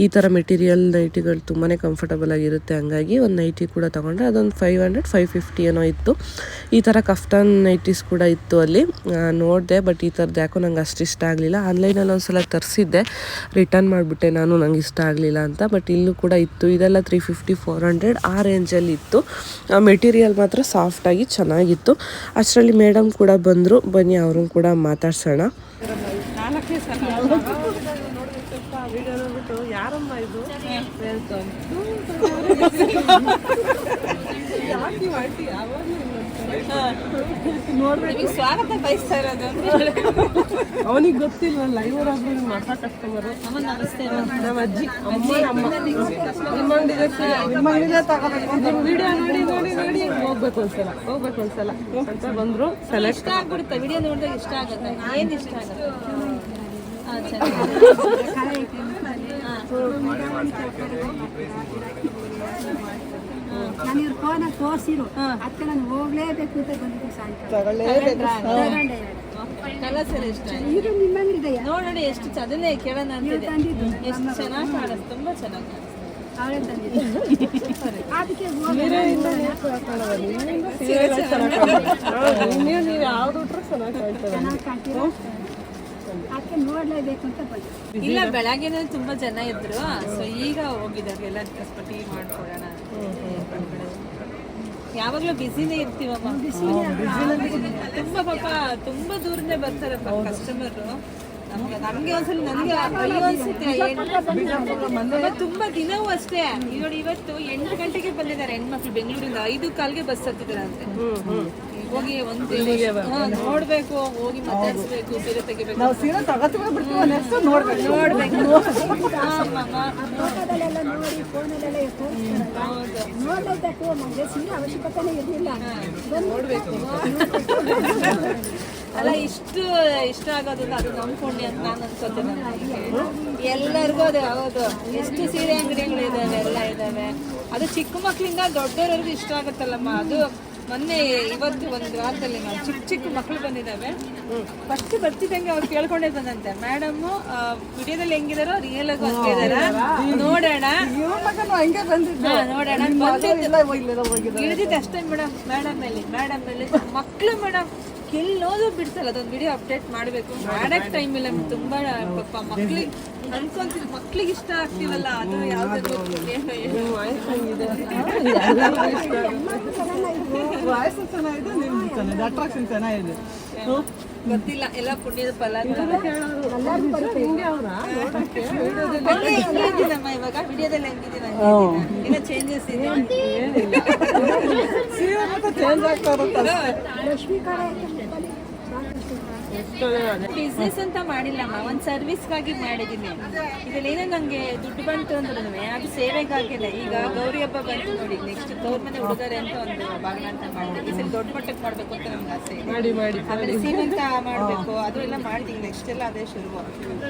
Speaker 1: ಈ ಥರ ಮೆಟೀರಿಯಲ್ ನೈಟಿಗಳು ತುಂಬಾ ಕಂಫರ್ಟಬಲ್ ಆಗಿರುತ್ತೆ. ಹಂಗಾಗಿ ಒಂದು ನೈಟಿ ಕೂಡ ತೊಗೊಂಡ್ರೆ ಅದೊಂದು ಫೈವ್ ಹಂಡ್ರೆಡ್ ಫೈವ್ ಫಿಫ್ಟಿ ಏನೋ ಇತ್ತು. ಈ ಥರ ಕಫ್ಟನ್ ನೈಟೀಸ್ ಕೂಡ ಇತ್ತು ಅಲ್ಲಿ. ನೋಡಿದೆ ಬಟ್ ಈ ಥರದ್ದು ಯಾಕೋ ನಂಗೆ ಅಷ್ಟು ಇಷ್ಟ ಆಗಲಿಲ್ಲ. ಆನ್ಲೈನಲ್ಲಿ ಒಂದು ಸಲ ತರಿಸಿದ್ದೆ. ರಿಟರ್ನ್ ಮಾಡಿಬಿಟ್ಟೆ ನಾನು, ನಂಗೆ ಇಷ್ಟ ಆಗಲಿಲ್ಲ ಅಂತ. ಬಟ್ ಕೂಡ ಇತ್ತು. ಇದೆಲ್ಲ ತ್ರೀ ಫಿಫ್ಟಿ ಫೋರ್ ಹಂಡ್ರೆಡ್ ಆ ರೇಂಜಲ್ಲಿ ಇತ್ತು. ಮೆಟೀರಿಯಲ್ ಮಾತ್ರ ಸಾಫ್ಟಾಗಿ ಚೆನ್ನಾಗಿತ್ತು. ಅಷ್ಟರಲ್ಲಿ ಮೇಡಮ್ ಕೂಡ ಬಂದರು. ಬನ್ನಿ ಅವ್ರನ್ನ ಕೂಡ ಮಾತಾಡ್ಸೋಣ. ಯಾರಮ್ಮ ಇದು?
Speaker 2: ನಿಮಗೆ ಸ್ವಾಗತ ಬಯಸ್ತಾ ಇರೋದು
Speaker 1: ಅವನಿಗೆ ಗೊತ್ತಿಲ್ಲ ಲೈವ್ ಆದ್ರೂ ನಿಮ್ಮ ಹೊಸ ಕಸ್ಟಮರ್
Speaker 2: ಅಮ್ಮ ನಮಸ್ತೆ
Speaker 1: ನಮ್ಮ ಅಜ್ಜಿ ಅಮ್ಮ ಅಮ್ಮ ನಿಮ್ಮ ಅಂಗಡಿಗೆ ನಿಮ್ಮ ಅಂಗಡಿಗೆ ತಗೋಬೇಕು ಅಂತ ವಿಡಿಯೋ ನೋಡಿ ನೋಡಿ ನೋಡಿ ಹೋಗ್ಬೇಕು ಒಂದ್ಸಲ ಹೋಗ್ಬೇಕು ಒಂದ್ಸಲ ಅಂತ ಬಂದ್ರು ಸೆಲೆಕ್ಟ್
Speaker 2: ಇಷ್ಟ ಆಗ್ಬಿಡುತ್ತೆ ವಿಡಿಯೋ ನೋಡಿದಾಗ ಇಷ್ಟ ಆಗುತ್ತೆ ಏನ್ ಇಷ್ಟ ಆಗುತ್ತೆ ಹಾ.
Speaker 3: ನಾನು ಇವ್ರ ಫೋನ್ ತೋರಿಸಿರು. ಅದಕ್ಕೆ ನಾನು ಹೋಗ್ಲೇಬೇಕು ಅಂತ ಬಂದಿದ್ದು ಸಾಯಂಕಾಲ. ಇದು ನಿಮ್ಮ ಅಂಗಡಿದೆಯಾ
Speaker 2: ನೋಡ್ ನೋಡಿ ಎಷ್ಟು ಚ- ಅದನ್ನೇ ಕೇಳೋಣ
Speaker 3: ತಂದಿದ್ದು
Speaker 2: ಎಷ್ಟು ಚೆನ್ನಾಗಿ ಕಾಣಿಸ್ತು ತುಂಬಾ ಚೆನ್ನಾಗಿ ಕಾಣಿಸ್ತು
Speaker 3: ಅವಳೇ ತಂದಿದ್ದು. ಅದಕ್ಕೆ
Speaker 1: ನೀವು ನೀವು ಯಾವ್ದು ಉಟ್ರು ಚೆನ್ನಾಗಿ
Speaker 3: ಕಾಣ್ತೀರಾ? ಅಂತ ಬಂದೆ.
Speaker 2: ಇಲ್ಲ ಬೆಳಗ್ಗೆನೇ ತುಂಬಾ ಜನ ಇದ್ರು. ಸೊ ಈಗ ಹೋಗಿದ್ದಾರೆ. ಎಲ್ಲ ಟೀ ಮಾಡ್ಕೊಡೋಣ ಯಾವಾಗ್ಲೂ ಬಿಸಿನೇ ಇರ್ತೀವಮ್ಮ. ತುಂಬಾ ಪಾಪ ತುಂಬಾ ದೂರನೇ ಬರ್ತಾರಪ್ಪ ಕಸ್ಟಮರ್ ನಮ್ಗೆ ನಮ್ಗೆ ಒಂದ್ಸಲ ನನಗೆ ಅಯ್ಯೋ ಅನ್ಸುತ್ತೆ. ತುಂಬಾ ದಿನವೂ ಅಷ್ಟೇ. ಇವಳು ಇವತ್ತು ಎಂಟು ಗಂಟೆಗೆ ಬಂದಿದ್ದಾರೆ ಹೆಣ್ಮಕ್ಳು. ಬೆಂಗಳೂರಿಂದ ಐದು ಕಾಲ್ಗೆ ಬಸ್ ಹತ್ತಿದಾರಂತೆ ಹೋಗಿ ಒಂದು ನೋಡ್ಬೇಕು ಹೋಗಿ ಮಾತಾಡ್ಸ್ಬೇಕು ಸೀರೆ ತೆಗಿಬೇಕು. ನೋಡ್ಬೇಕು.
Speaker 3: ಫೋಟೋದಲ್ಲೆಲ್ಲ ನೋಡಿ ಫೋನಲ್ಲೆಲ್ಲ ನಮಗೆ ಸೀರೆ ಅವಶ್ಯಕತೆನೇ ಇರಲಿಲ್ಲ. ನೋಡ್ಬೇಕು.
Speaker 2: ಅಲ್ಲ ಇಷ್ಟು ಇಷ್ಟ ಆಗೋದಿಲ್ಲ ಅದು ಪುಣ್ಯ ಅಂತ ನಾನು ಅನ್ಕೋತೇನೆ ಎಲ್ಲರಿಗೂ ಅದೇ ಹೌದು. ಎಷ್ಟು ಸೀರೆ ಅಂಗಡಿಗಳು ಇದಾವೆ ಎಲ್ಲ ಇದಾವೆ. ಅದು ಚಿಕ್ಕ ಮಕ್ಕಳಿಂದ ದೊಡ್ಡವರೆಗೂ ಇಷ್ಟ ಆಗುತ್ತಲ್ಲಮ್ಮ ಅದು ಮೊನ್ನೆ ಇವತ್ತು ಒಂದು ವಾರದಲ್ಲಿ ನಾವು ಚಿಕ್ಕ ಚಿಕ್ಕ ಮಕ್ಕಳು ಬಂದಿದ್ದಾವೆ. ಫಸ್ಟ್ ಬರ್ತಿದ್ದಂಗೆ ಅವ್ರು ಕೇಳ್ಕೊಂಡೇ ಬಂದಂತೆ. ಮೇಡಮ್ ವಿಡಿಯೋದಲ್ಲಿ ಹೆಂಗಿದಾರೋ ರಿಯಲ್ ಆಗಿ ಇದಾರ ನೋಡೋಣ. ಬಂದಿದ್ದ ನೋಡೋಣ ಇಳಿದಿದ್ದು ಅಷ್ಟೇ ಮೇಡಮ್ ಮೇಡಮ್ ಮೇಲೆ ಮೇಡಮ್ ಅಲ್ಲಿ. ಮಕ್ಕಳು ಮೇಡಮ್ ಎಲ್ಲೋದು ಬಿಡ್ಸಲ್ಲ ಅದೊಂದು ವಿಡಿಯೋ ಅಪ್ಡೇಟ್ ಮಾಡಬೇಕು. ಮಾಡಕ್ ಟೈಮ್ ಇಲ್ಲ ತುಂಬಾ ಪಾಪ ಮಕ್ಳಿಗೆ ಅನ್ಕೊಂತೀನಿ ಮಕ್ಳಿಗೆ ಇಷ್ಟ ಆಗ್ತೀವಲ್ಲ ಅದು ಯಾವ್ದು ಅಟ್ರಾಕ್ಷನ್ ಏನೋ. ಗೊತ್ತಿಲ್ಲ ಎಲ್ಲ ಪುಣ್ಯದ ಫಲ ಹೆಂಗಿದ್ದೀನಮ್ಮ ಇವಾಗ ವಿಡಿಯೋದಲ್ಲಿ ಹೆಂಗಿದ್ದೀನ ಏನೋ ಚೇಂಜಸ್ ಇದೆ ಬಿಸ್ನೆಸ್ ಅಂತ ಮಾಡಿಲ್ಲಮ್ಮ ಒಂದ್ ಸರ್ವಿಸ್ಗಾಗಿ ಮಾಡಿದೀನಿ. ಇದ್ರಲ್ಲಿ ಏನೋ ನಂಗೆ ದುಡ್ಡು ಬಂತು ಅಂದ್ರೂ ಅದು ಸೇವೆಗಾಗಿಲ್ಲ. ಈಗ ಗೌರಿ ಹಬ್ಬ ಬಂತು ನೋಡಿ ನೆಕ್ಸ್ಟ್ ಗೌರ್ ಮನೆ ಹುಡುಗರೆ ಅಂತ ಒಂದು ಬಾಗಿಲ ಅಂತ ಮಾಡಿದೆ ಸರಿ ದೊಡ್ಡ ಮಟ್ಟಕ್ಕೆ ಮಾಡ್ಬೇಕು ಅಂತ ನಮ್ಗೆ ಆಸೆ
Speaker 1: ಮಾಡಿ ಮಾಡಿ
Speaker 2: ಆಮೇಲೆ ಸೀಮಂತ ಮಾಡ್ಬೇಕು ಅದು ಎಲ್ಲ ಮಾಡ್ತೀವಿ ನೆಕ್ಸ್ಟ್ ಎಲ್ಲ ಅದೇ ಶುರು.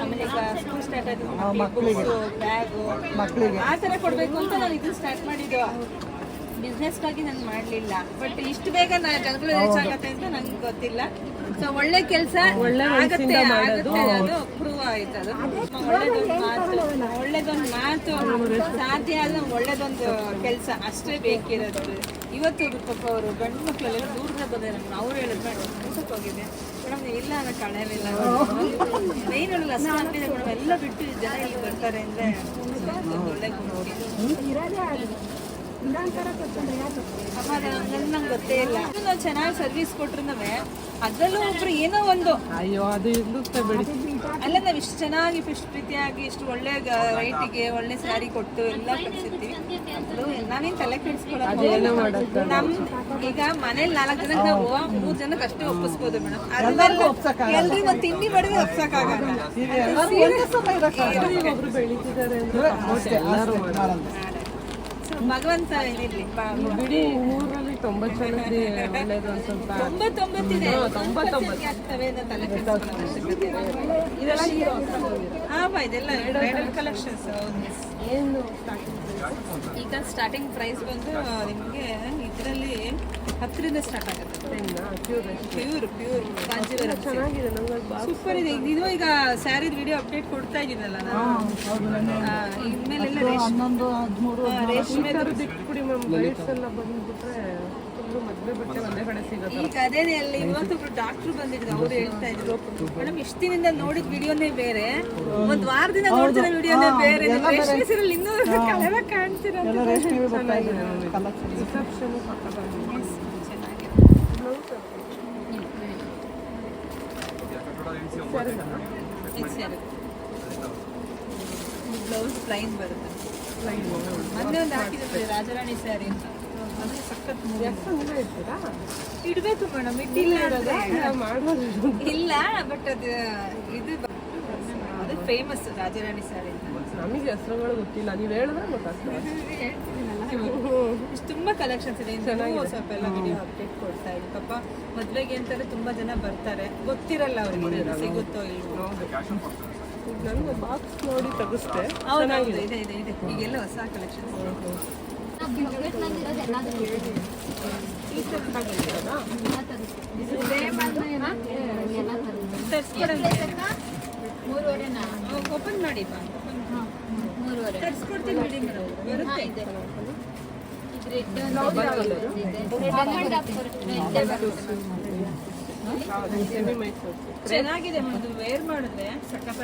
Speaker 2: ಆಮೇಲೆ ಈಗ ಸ್ಕೂಲ್ ಸ್ಟಾರ್ಟ್ ಆಯ್ತು ಬ್ಯಾಗು ಆ ತರ ಕೊಡ್ಬೇಕು ಅಂತ ನಾನು ಇದು ಸ್ಟಾರ್ಟ್ ಮಾಡಿದ್ದು. ಬಿಸ್ನೆಸ್ಗಾಗಿ ನಾನು ಮಾಡಲಿಲ್ಲ. ಬಟ್ ಇಷ್ಟು ಬೇಗ ನಾನು ಜನಗಳು ರೀಚ್ ಆಗತ್ತೆ ಅಂತ ನಂಗೆ ಗೊತ್ತಿಲ್ಲ. ಸೊ ಒಳ್ಳೆ ಕೆಲಸ ಆಗುತ್ತೆ ಆಗುತ್ತೆ ಅದು ಪ್ರೂವ್ ಆಯ್ತು. ಅದು ಒಳ್ಳೇದೊಂದು ಮಾತು ಒಳ್ಳೇದೊಂದು ಮಾತು ಸಾಧ್ಯ ಆದ ಒಳ್ಳೇದೊಂದು ಕೆಲಸ. ಅಷ್ಟೇ ಬೇಕಿರೋದು. ಇವತ್ತು ಪಾಪ ಅವರು ಗಂಡು ಮಕ್ಕಳೆಲ್ಲ ದೂರದ ಬಂದಿದ್ದಾರೆ ಅವ್ರು ಹೇಳಿದ್ರು ಮೇಡಮ್ ಊಟಕ್ಕೆ ಹೋಗಿದೆ. ಮೇಡಮ್ ಇಲ್ಲ ಅನ್ನೋ ಕಳೆಯಲಿಲ್ಲ ಮೇನ್ ಹೇಳಲ್ಲ ಅಷ್ಟು ಮೇಡಮ್ ಎಲ್ಲ ಬಿಟ್ಟು ಜನ ಇಲ್ಲಿ ಬರ್ತಾರೆ ಅಂದ್ರೆ ಒಳ್ಳೆ ಗುಣ
Speaker 3: ಇರೋದೇ ಅದು ನಿರಂತರ ಕೊಡ್ತಾರೆ ಯಾರು
Speaker 2: ನಂಗೆ ಗೊತ್ತೇ ಇಲ್ಲ. ನಾವು ಚೆನ್ನಾಗಿ ಸರ್ವಿಸ್ ಕೊಟ್ರು ಅದ್ರಲ್ಲೂ ಒಬ್ರು ಏನೋ ಒಂದು
Speaker 1: ಅಯ್ಯೋ ಅದು ಇರುತ್ತೆ ಬಿಡಿ.
Speaker 2: ಅಲ್ಲ ನಾವು ಇಷ್ಟು ಚೆನ್ನಾಗಿ ಇಷ್ಟು ಪ್ರೀತಿಯಾಗಿ ಇಷ್ಟು ಒಳ್ಳೆ ರೈಟಿಗೆ ಒಳ್ಳೆ ಸ್ಯಾರಿ ಕೊಟ್ಟು ಎಲ್ಲ ಕಳ್ಸಿರ್ತೀವಿ ಅದು ನಾವೇನ್ ತಲೆ ಕೆಡಿಸ್ಕೊಳ್ಳೋದು ನಮ್ ಈಗ ಮನೇಲಿ ನಾಲ್ಕು ಜನ ನಾವು ಮೂರ್ ಜನಕ್ಕೆ ಅಷ್ಟೇ ಒಪ್ಪಿಸ್ಬೋದು ಮೇಡಮ್ ಎಲ್ರಿಗೂ ಒಂದು ತಿಂಡಿ ಮಾಡಿದ್ರೆ ಒಪ್ಸಕ್ಕಾಗಲ್ಲ
Speaker 1: ಒಬ್ರು ಬೆಳೀತಿದ್ದಾರೆ ಅಂದ್ರೆ ಎಲ್ಲರೂ ಮಾಡೋದು
Speaker 2: ಸೊ ಭಗವಂತ ಇದಿರ್ಲಿ
Speaker 1: ಬಿಡಿ ನೂರಲ್ಲಿ ತೊಂಬತ್ತು ಜನಕ್ಕೆ ಒಳ್ಳೇದು ಒಂದು ಸ್ವಲ್ಪ.
Speaker 2: ತೊಂಬತ್ತೊಂಬತ್ತಿದೆ. ತೊಂಬತ್ತೊಂಬತ್ತು. ಆಗ್ತವೆ ಅಂತ ತಲೆ ಕೆಡಿಸ್ಕೊಳ್ಳೋ ಅವಶ್ಯಕತೆ ಇಲ್ಲ.
Speaker 1: ಇದೆಲ್ಲ ಹೀರೋ
Speaker 2: ಹಾ ಬಾ ಇದೆಲ್ಲ ಬ್ರೈಡಲ್ ಕಲೆಕ್ಷನ್ಸ್
Speaker 1: ಏನು
Speaker 2: ಈಗ ಸ್ಟಾರ್ಟಿಂಗ್ ಪ್ರೈಸ್ ಬಂದು ನಿಮಗೆ ಇದರಲ್ಲಿ ಹತ್ತರಿಂದ ಸ್ಟಾರ್ಟ್ ಆಗುತ್ತೆ. ಪ್ಯೂರ್ ಪ್ಯೂರ್ ಕಾಂಜೀವರ
Speaker 1: ಚೆನ್ನಾಗಿದೆ ನಂಗೆ
Speaker 2: ಸೂಪರ್ ಇದೆ. ಇದು ಈಗ ಸ್ಯಾರಿದ ವಿಡಿಯೋ ಅಪ್ಡೇಟ್ ಕೊಡ್ತಾ ಇದ್ದೀನಲ್ಲ ನಾನು. ಇನ್ಮೇಲೆಲ್ಲ ರೇಷ್ಮೆ ರೇಷ್ಮೆ
Speaker 1: ಕುಡಿ ಮ್ಯಾಮ್. ಲೈಟ್ಸ್ ಎಲ್ಲ ಬಂದ್ಬಿಟ್ರೆ
Speaker 2: ಈಗ ಅದೇನೇ ಅಲ್ಲಿ ಇವತ್ತೊಬ್ರು ಡಾಕ್ಟರ್ ಬಂದಿದ್ರು ಅವ್ರು ಹೇಳ್ತಾ ಇದ್ರು. ಮೇಡಮ್ ಇಷ್ಟ ದಿನದಿಂದ ನೋಡಿದ ವಿಡಿಯೋನೇ ಬೇರೆ. ಒಂದ್ ವಾರದಿಂದ ನೋಡ್ತಿರೋ ವಿಡಿಯೋನೇ ಬೇರೆ. ರೇಷ್ಮೆ ಸೀರಿಯಲ್ ಇನ್ನೂ ಕಲರ ಕಾಣ್ತೀರ
Speaker 1: ರಿಸೆಪ್ಷನ್ ಪಕ್ಕದಲ್ಲಿ
Speaker 2: ಬ್ಲೌಸ್ ಪ್ಲೈನ್ ಬರುತ್ತೆ. ಮೊನ್ನೆ ಒಂದು ಹಾಕಿದ್ರೆ ರಾಜರಾಣಿ ಸ್ಯಾರಿ ಇಡ್ಬೇಕು ಮೇಡಮ್ ಇಟ್ಟಿಲ್ಲ ಇಲ್ಲ ಬಟ್ ಅದು ಇದು ಅದು ಫೇಮಸ್ ರಾಜರಾಣಿ ಸ್ಯಾರಿ
Speaker 1: ನಮಗೆ ಹೆಸರುಗಳು ಗೊತ್ತಿಲ್ಲ ನೀವು ಹೇಳಿದ್ರೆ ಗೊತ್ತಾಗ್ತದೆ
Speaker 2: ಇಷ್ಟು ತುಂಬಾ ಕಲೆಕ್ಷನ್ಸ್ ಇದೆ. ಇನ್ನೂ ಸ್ವಲ್ಪ ಎಲ್ಲ ವಿಡಿಯೋ ಅಪ್ಡೇಟ್ ಕೊಡ್ತಾ ಇದ್ದೀನಿ. ಪಾಪ ಮದ್ವೆಗೆ ಅಂತಾರೆ ತುಂಬಾ ಜನ ಬರ್ತಾರೆ. ಗೊತ್ತಿರಲ್ಲ ಅವ್ರಿಗೆ ಸಿಗುತ್ತೋ ಇಲ್ವೋ.
Speaker 1: ನನಗೆ ಬಾಕ್ಸ್ ನೋಡಿ ತೆಗಿಸ್ತೆ
Speaker 2: ಹೌದೌದು ಇದೆ ಇದೆ ಇದೆ. ಈಗೆಲ್ಲ ಹೊಸ ಕಲೆಕ್ಷನ್ಸ್ ಓಪನ್ ಮಾಡಿ ತರ್ಸ್ಕೊಡ್ತೀನಿ ಬಿಡಿ ಮೇಡಮ್ ಬರುತ್ತೆ
Speaker 1: ಸೆಮಿ ಮೈಸೂರು
Speaker 2: ಚೆನ್ನಾಗಿದೆ ಅದು ವೇರ್ ಮಾಡಿದ್ರೆ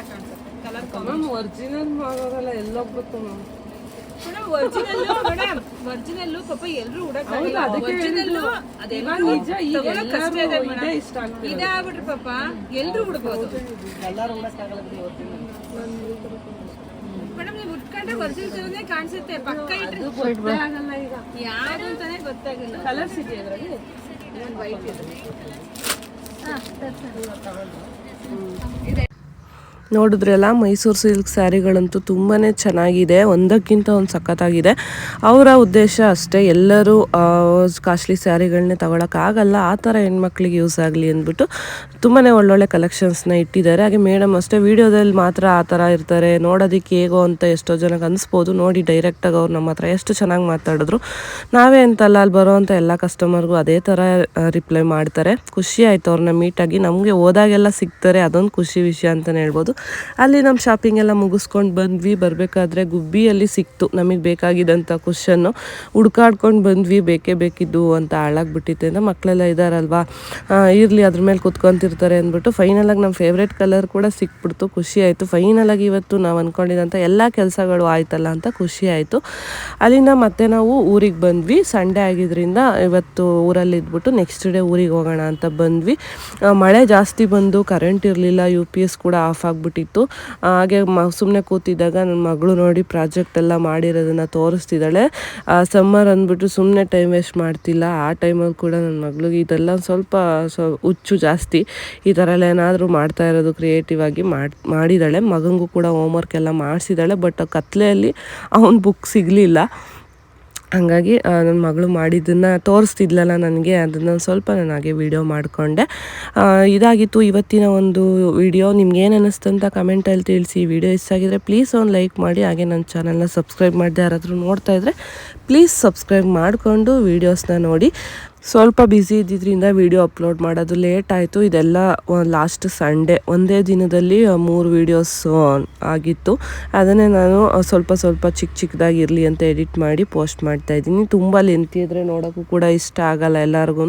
Speaker 2: ಕಾಣಿಸುತ್ತೆ. ಕಲರ್
Speaker 1: ಮ್ಯಾಮ್ ಒರಿಜಿನಲ್ ಮಾಡೋರಲ್ಲ ಎಲ್ಲೋಗ್ಬೇಕು ma'am
Speaker 2: madam original madam original ಪಾಪ ಎಲ್ಲರೂ ಉಡಕ್ಕಾಗಲ್ಲ. ಒರಿಜಿನಲ್ ಅದೆಲ್ಲ
Speaker 1: ನಿಜ ಈಗ ಎಲ್ಲರೂ ಇದೇ ಇಷ್ಟ
Speaker 2: ಎಲ್ಲರೂ ಪಾಪ ಎಲ್ಲರೂ ಉಡ್ಬೋದು ಮೇಡಮ್ ನೀವು ಉಟ್ಕೊಂಡ್ರೆ ಒರಿಜಿನಲ್ ತರನೇ ಕಾಣಿಸುತ್ತೆ ಪಕ್ಕ ಇಟ್ಟರೆ
Speaker 1: ಗೊತ್ತೇ ಆಗಲ್ಲ ಈಗ.
Speaker 2: ಯಾರು ಅಂತಾನೆ ಗೊತ್ತಾಗಲ್ಲ.
Speaker 1: ಕಲರ್ಸ್ ಇದೆ ಅದರಲ್ಲಿ. ನೋಡಿದ್ರಲ್ಲ ಮೈಸೂರು ಸಿಲ್ಕ್ ಸ್ಯಾರಿಗಳಂತೂ ತುಂಬಾ ಚೆನ್ನಾಗಿದೆ. ಒಂದಕ್ಕಿಂತ ಒಂದು ಸಖತ್ತಾಗಿದೆ. ಅವರ ಉದ್ದೇಶ ಅಷ್ಟೇ. ಎಲ್ಲರೂ ಕಾಸ್ಟ್ಲಿ ಸ್ಯಾರಿಗಳನ್ನೇ ತಗೊಳಕ್ಕಾಗಲ್ಲ ಆ ಥರ ಹೆಣ್ಮಕ್ಳಿಗೆ ಯೂಸ್ ಆಗಲಿ ಅಂದ್ಬಿಟ್ಟು ತುಂಬಾ ಒಳ್ಳೊಳ್ಳೆ ಕಲೆಕ್ಷನ್ಸ್ನ ಇಟ್ಟಿದ್ದಾರೆ. ಹಾಗೆ ಮೇಡಮ್ ಅಷ್ಟೇ, ವಿಡಿಯೋದಲ್ಲಿ ಮಾತ್ರ ಆ ಥರ ಇರ್ತಾರೆ. ನೋಡೋದಕ್ಕೆ ಹೇಗೋ ಅಂತ ಎಷ್ಟೋ ಜನಕ್ಕೆ ಅನಿಸ್ಬೋದು. ನೋಡಿ ಡೈರೆಕ್ಟಾಗಿ ಅವ್ರು ನಮ್ಮ ಹತ್ರ ಎಷ್ಟು ಚೆನ್ನಾಗಿ ಮಾತಾಡಿದ್ರು. ನಾವೇ ಅಂತಲ್ಲ ಅಲ್ಲಿ ಬರೋವಂಥ ಎಲ್ಲ ಕಸ್ಟಮರ್ಗೂ ಅದೇ ಥರ ರಿಪ್ಲೈ ಮಾಡ್ತಾರೆ. ಖುಷಿ ಆಯಿತು ಅವ್ರನ್ನ ಮೀಟಾಗಿ ನಮಗೆ ಹೋದಾಗೆಲ್ಲ ಸಿಗ್ತಾರೆ. ಅದೊಂದು ಖುಷಿ ವಿಷಯ ಅಂತಲೇ ಹೇಳ್ಬೋದು. ಅಲ್ಲಿ ನಮ್ಮ ಶಾಪಿಂಗ್ ಎಲ್ಲ ಮುಗಿಸ್ಕೊಂಡು ಬಂದ್ವಿ. ಬರಬೇಕಾದ್ರೆ ಗುಬ್ಬಿಯಲ್ಲಿ ಸಿಕ್ತು. ನಮಗೆ ಬೇಕಾಗಿದ್ದಂಥ ಕ್ವಶನ್ನು ಹುಡ್ಕಾಡ್ಕೊಂಡು ಬಂದ್ವಿ. ಬೇಕೇ ಬೇಕಿದ್ದು ಅಂತ ಹಾಳಾಗ್ಬಿಟ್ಟಿತ್ತೆ. ಅಂತ ಮಕ್ಕಳೆಲ್ಲ ಇದ್ದಾರಲ್ವಾ ಇರಲಿ, ಅದ್ರ ಮೇಲೆ ಕೂತ್ಕೊಂತಿರ್ತಾರೆ ಅಂದ್ಬಿಟ್ಟು ಫೈನಲಾಗಿ ನಮ್ಮ ಫೇವ್ರೇಟ್ ಕಲರ್ ಕೂಡ ಸಿಕ್ಬಿಡ್ತು. ಖುಷಿ ಆಯಿತು. ಫೈನಲಾಗಿ ಇವತ್ತು ನಾವು ಅಂದ್ಕೊಂಡಿದ್ದಂಥ ಎಲ್ಲ ಕೆಲಸಗಳು ಆಯ್ತಲ್ಲ ಅಂತ ಖುಷಿ ಆಯಿತು. ಅಲ್ಲಿಂದ ಮತ್ತೆ ನಾವು ಊರಿಗೆ ಬಂದ್ವಿ. ಸಂಡೇ ಆಗಿದ್ದರಿಂದ ಇವತ್ತು ಊರಲ್ಲಿ ಇದ್ಬಿಟ್ಟು ನೆಕ್ಸ್ಟ್ ಡೇ ಊರಿಗೆ ಹೋಗೋಣ ಅಂತ ಬಂದ್ವಿ. ಮಳೆ ಜಾಸ್ತಿ ಬಂದು ಕರೆಂಟ್ ಇರಲಿಲ್ಲ. ಯು ಪಿ ಎಸ್ ಕೂಡ ಆಫ್ ಆಗಿಬಿಟ್ಟಿತ್ತು. ಹಾಗೆ ಮ ಸುಮ್ಮನೆ ಕೂತಿದ್ದಾಗ ನನ್ನ ಮಗಳು ನೋಡಿ ಪ್ರಾಜೆಕ್ಟ್ ಎಲ್ಲ ಮಾಡಿರೋದನ್ನು ತೋರಿಸ್ತಿದ್ದಾಳೆ. ಸಮ್ಮರ್ ಅಂದ್ಬಿಟ್ಟು ಸುಮ್ಮನೆ ಟೈಮ್ ವೇಸ್ಟ್ ಮಾಡ್ತಿಲ್ಲ. ಆ ಟೈಮಲ್ಲಿ ಕೂಡ ನನ್ನ ಮಗಳಿಗೆ ಇದೆಲ್ಲ ಸ್ವಲ್ಪ, ಸೊ, ಹುಚ್ಚು ಜಾಸ್ತಿ. ಈ ಥರ ಎಲ್ಲ ಏನಾದರೂ ಮಾಡ್ತಾ ಇರೋದು ಕ್ರಿಯೇಟಿವ್ ಆಗಿ ಮಾಡಿ, ಮಾಡಿದ್ದಾಳೆ. ಮಗನಿಗೂ ಕೂಡ ಹೋಮ್ವರ್ಕ್ ಎಲ್ಲ ಮಾಡಿಸಿದ್ದಾಳೆ. ಬಟ್ ಕತ್ಲೆಯಲ್ಲಿ ಅವನ ಬುಕ್ ಸಿಗಲಿಲ್ಲ. ಹಾಗಾಗಿ ನನ್ನ ಮಗಳು ಮಾಡಿದ್ದನ್ನು ತೋರಿಸ್ತಿದ್ಲಲ್ಲ ನನಗೆ, ಅದನ್ನು ಸ್ವಲ್ಪ ನಾನು ಹಾಗೆ ವಿಡಿಯೋ ಮಾಡಿಕೊಂಡೆ ಇದಾಗಿತ್ತು ಇವತ್ತಿನ ಒಂದು ವಿಡಿಯೋ ನಿಮ್ಗೆ ಏನು ಅನ್ನಿಸ್ತು ಅಂತ ಕಮೆಂಟಲ್ಲಿ ತಿಳಿಸಿ. ವಿಡಿಯೋ ಇಷ್ಟ ಆಗಿದ್ರೆ ಪ್ಲೀಸ್ ಒಂದು ಲೈಕ್ ಮಾಡಿ, ಹಾಗೆ ನನ್ನ ಚಾನಲ್ನ ಸಬ್ಸ್ಕ್ರೈಬ್ ಮಾಡಿದೆ ಯಾರಾದರೂ ನೋಡ್ತಾ ಇದ್ದರೆ ಪ್ಲೀಸ್ ಸಬ್ಸ್ಕ್ರೈಬ್ ಮಾಡಿಕೊಂಡು ವೀಡಿಯೋಸ್ನ ನೋಡಿ. ಸ್ವಲ್ಪ ಬ್ಯುಸಿ ಇದ್ದಿದ್ದರಿಂದ ವಿಡಿಯೋ ಅಪ್ಲೋಡ್ ಮಾಡೋದು ಲೇಟ್ ಆಯಿತು. ಇದೆಲ್ಲ ಲಾಸ್ಟ್ ಸಂಡೇ ಒಂದೇ ದಿನದಲ್ಲಿ ಮೂರು ವೀಡಿಯೋಸ್ ಆಗಿತ್ತು. ಅದನ್ನೇ ನಾನು ಸ್ವಲ್ಪ ಸ್ವಲ್ಪ ಚಿಕ್ಕ ಚಿಕ್ಕದಾಗಿ ಇರಲಿ ಅಂತ ಎಡಿಟ್ ಮಾಡಿ ಪೋಸ್ಟ್ ಮಾಡ್ತಾ ಇದ್ದೀನಿ. ತುಂಬ ಲೆಂತಿ ಇದ್ದರೆ ನೋಡೋಕ್ಕೂ ಕೂಡ ಇಷ್ಟ ಆಗಲ್ಲ ಎಲ್ಲರಿಗೂ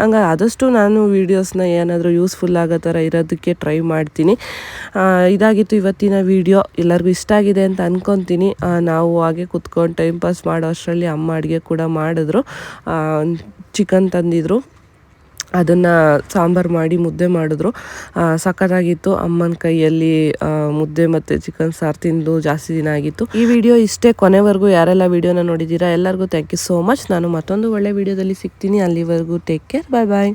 Speaker 1: ಹಂಗಾಗಿ ಆದಷ್ಟು ನಾನು ವೀಡಿಯೋಸ್ನ ಏನಾದರೂ ಯೂಸ್ಫುಲ್ ಆಗೋ ಥರ ಇರೋದಕ್ಕೆ ಟ್ರೈ ಮಾಡ್ತೀನಿ. ಇದಾಗಿತ್ತು ಇವತ್ತಿನ ವಿಡಿಯೋ ಎಲ್ಲರಿಗೂ ಇಷ್ಟ ಆಗಿದೆ ಅಂತ ಅಂದ್ಕೊತೀನಿ ನಾವು ಹಾಗೆ ಕುತ್ಕೊಂಡು ಟೈಮ್ ಪಾಸ್ ಮಾಡೋ ಅಷ್ಟರಲ್ಲಿ ಅಮ್ಮ ಅಡುಗೆ ಕೂಡ ಮಾಡಿದ್ರು. ಚಿಕನ್ ತಂದಿದ್ರು. ಅದನ್ನು ಸಾಂಬಾರು ಮಾಡಿ ಮುದ್ದೆ ಮಾಡಿದ್ರು. ಸಖತ್ತಾಗಿತ್ತು ಅಮ್ಮನ ಕೈಯಲ್ಲಿ ಮುದ್ದೆ ಮತ್ತು ಚಿಕನ್ ಸಾರು ತಿಂದು ಜಾಸ್ತಿ ದಿನ ಆಗಿತ್ತು. ಈ ವಿಡಿಯೋ ಇಷ್ಟೇ. ಕೊನೆವರೆಗೂ ಯಾರೆಲ್ಲ ವಿಡಿಯೋನ ನೋಡಿದ್ದೀರಾ ಎಲ್ಲರಿಗೂ ಥ್ಯಾಂಕ್ ಯು ಸೋ ಮಚ್ ನಾನು ಮತ್ತೊಂದು ಒಳ್ಳೆ ವಿಡಿಯೋದಲ್ಲಿ ಸಿಗ್ತೀನಿ. ಅಲ್ಲಿವರೆಗೂ ಟೇಕ್ ಕೇರ್ ಬಾಯ್ ಬಾಯ್